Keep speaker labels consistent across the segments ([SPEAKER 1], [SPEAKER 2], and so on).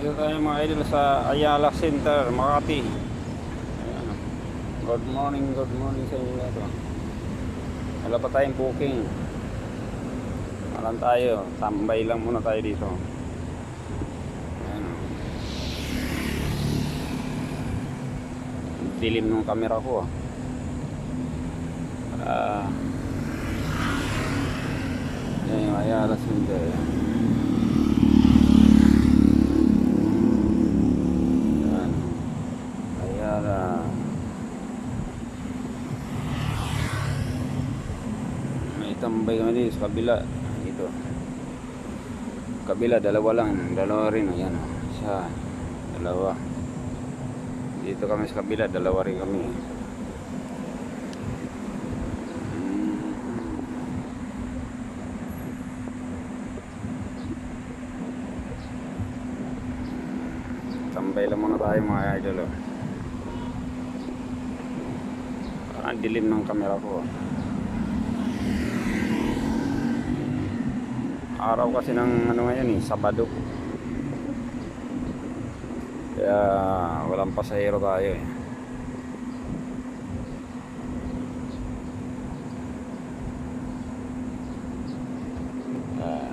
[SPEAKER 1] Dito tayo mga idol sa Ayala Center, Makati. Good morning, good morning sa inyo ito. Wala pa tayong booking. Alam tayo, tambay lang muna tayo dito. Dilim ng camera ko. ah. Ah. Ayan yung Ayala Center. Ayala. May tambay kami dito sa kabila. Dito. Kabila, dalawa lang. Dalawa rin. Ayan. oh. Isa. Dalawa. Dito kami sa kabila. Dalawa rin kami. Tambay lang muna tayo mga idol. oh. Parang dilim ng camera ko. oh. Araw kasi ng ano ngayon eh, Sabado. Kaya walang pasahero tayo eh. Ah.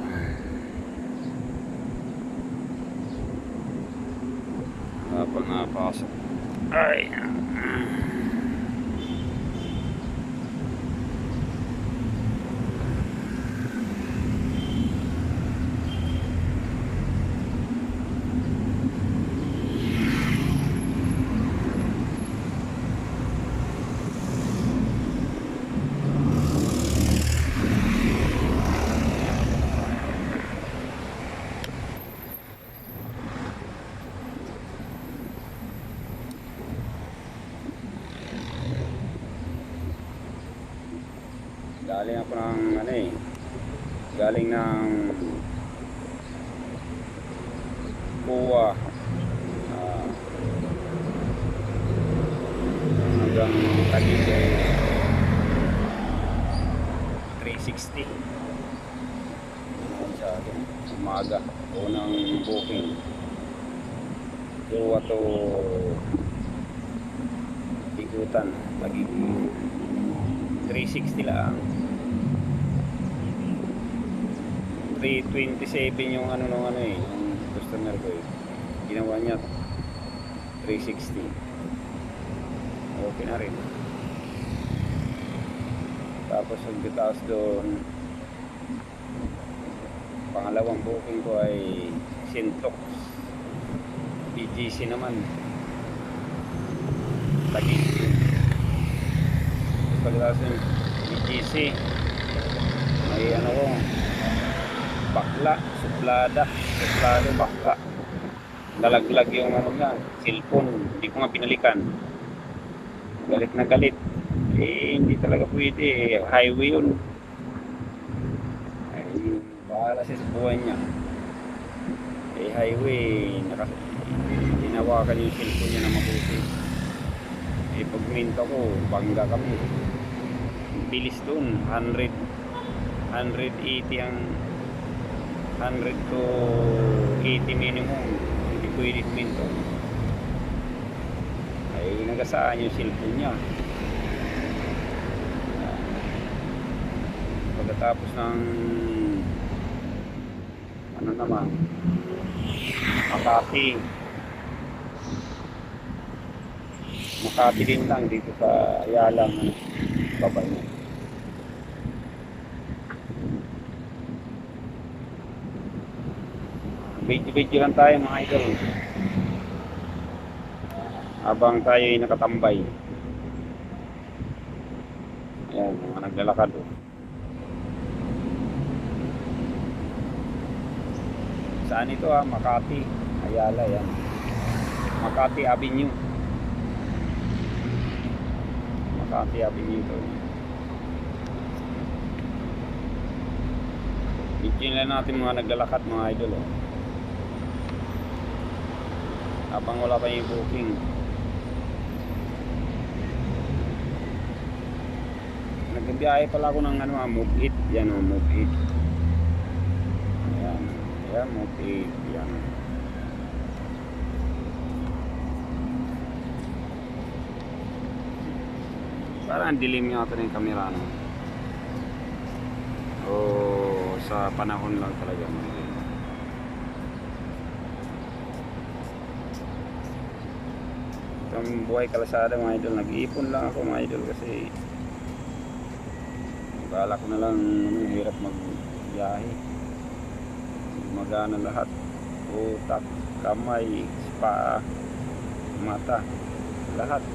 [SPEAKER 1] Habang napasok. Ay. Galing ako ng ano eh. Galing ng Kuwa. ah, hanggang eh, 360. Ano sa akin? Umaga. Unang booking. Kuwa to Ikutan. Taguig. 360 lang. 327 yung ano nung ano eh, yung customer ko eh. Ginawa niya 360. Okay na rin. Tapos pagkataas doon, pangalawang booking ko ay Sintox. BGC naman. Tagig pagkatapos ng BGC may ano ko bakla, suplada suplado, bakla. Nalaglag yung ano niya cellphone, hindi ko nga pinalikan galit na galit. Eh hindi talaga pwede. Highway yun. Ay bahala siya sa buhay niya. Eh highway naka, hinawakan yung cellphone niya na mabuti. Eh pag minto ko bangga kami. Bilis dun. 100 180 ang 100 to 80 minimum. Hindi pwede minto ay nagasaan yung cellphone niya. Pagkatapos ng ano naman Makati. Makati din lang dito sa Ayala ano, babay niya. Video-video lang tayo mga idol. Habang tayo ay nakatambay. Ayan, mga naglalakad. Saan ito ha? Makati. Ayala yan. Makati Avenue. Makati Avenue to. Video lang natin mga naglalakad mga idol. Oh habang wala pa yung booking. Nagbibiyahe pala ako ng ano, ah, move it yan o, move it yan, yan, move it yan. Parang dilim yata ng kamera no? o sa panahon lang talaga malilim Itong buhay kalasada mga idol, nag-iipon lang ako mga idol kasi Akala ko na lang ano, hirap magbiyahe. Magana lahat. Utak, kamay, paa, mata, lahat.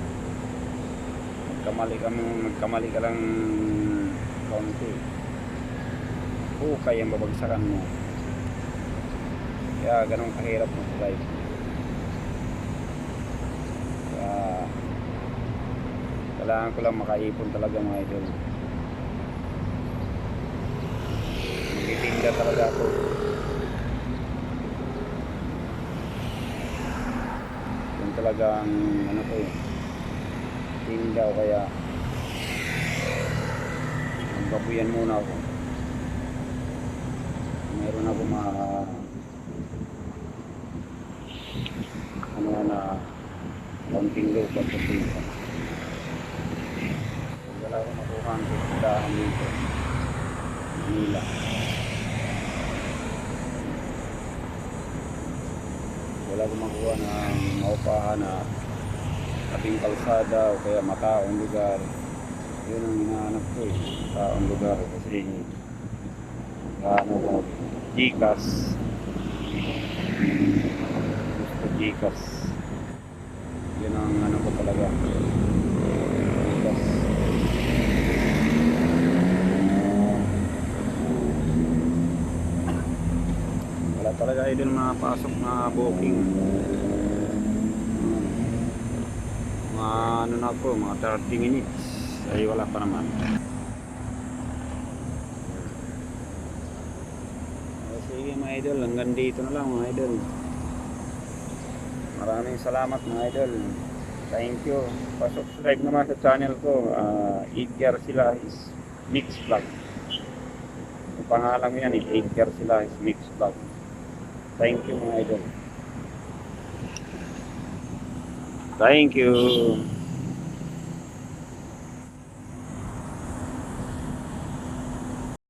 [SPEAKER 1] Magkamali ka magkamali ka lang konti. Hukay ang babagsakan mo. Kaya ganun kahirap mag-drive. Kaya kailangan ko lang makaipon talaga mga idol. Magtitinda talaga ako. Yun talaga ang ano ko eh. Tinda o kaya magbabuyan muna ako. Meron ako mga ano na konting lupa sa tinda. Wala ko nakuha ang tindahan dito. Manila. Wala ko makuha ng maupahan na tabing kalsada o kaya mataong lugar. Yun ang hinahanap ko eh. Mataong lugar kasi ano ko, Gcash. Gusto Gcash. Yun ang ano ko talaga. Wala talaga idol mga pasok na booking. Mga ano na po, mga 30 minutes. Ay wala pa naman. Sige mga idol, hanggang dito na lang mga idol. Maraming salamat mga idol. Thank you. Pa-subscribe naman sa channel ko. Uh, Edgar sila is Mix Vlog. Ang pangalan ko yan, Edgar sila is Mix Vlog. Thank you mga idol. Thank you.